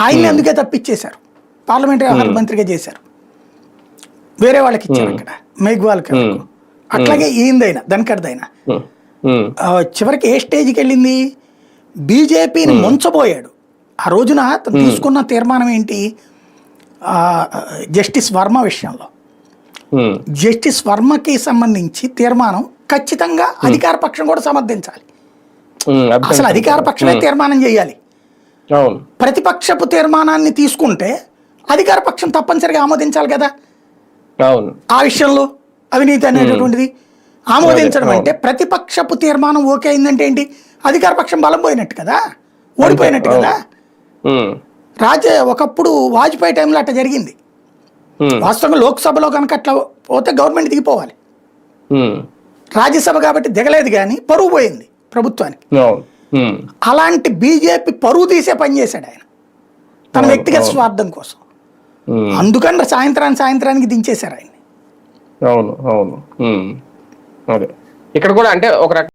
ఆయన్ని అందుకే తప్పించేశారు. పార్లమెంటరీ వ్యవహారాల మంత్రిగా చేశారు. వేరే వాళ్ళకి ఇచ్చారు అక్కడ. మేఘ్వాల్కి అట్లాగే ధన్కర్దైనా. ఉమ్, ఆ, చివరికి ఏ స్టేజ్కి వెళ్ళింది? బీజేపీని ముంచబోయాడు. ఆ రోజున తను తీసుకున్న తీర్మానం ఏంటి? ఆ, జస్టిస్ వర్మ విషయంలో. జస్టిస్ వర్మకి సంబంధించి తీర్మానం ఖచ్చితంగా అధికార పక్షం కూడా సమర్థించాలి. అసలు అధికార పక్షమే తీర్మానం చేయాలి. ప్రతిపక్షపు తీర్మానాన్ని తీసుకుంటే అధికార పక్షం తప్పనిసరిగా ఆమోదించాలి కదా? ఆ విషయంలో అవినీతి అనేటటువంటిది ఆమోదించడం అంటే ప్రతిపక్షపు తీర్మానం ఓకే అయిందంటే ఏంటి? అధికార పక్షం బలం పోయినట్టు కదా? ఓడిపోయినట్టు కదా? రాజ ఒకప్పుడు వాజ్పేయి టైంలో అట్లా జరిగింది. వాస్తవంగా లోక్సభలో కనుక అట్లా పోతే గవర్నమెంట్ దిగిపోవాలి. రాజ్యసభ కాబట్టి దిగలేదు కానీ పరువు పోయింది ప్రభుత్వానికి. అలాంటి బీజేపీ పరువు తీసే పని చేశాడు ఆయన. తన వ్యక్తిగత స్వార్థం కోసం. అందుకని సాయంత్రానికి సాయంత్రానికి దించేశారు ఆయన్ని. అవును అవును. అదే. ఇక్కడ కూడా అంటే ఒక రక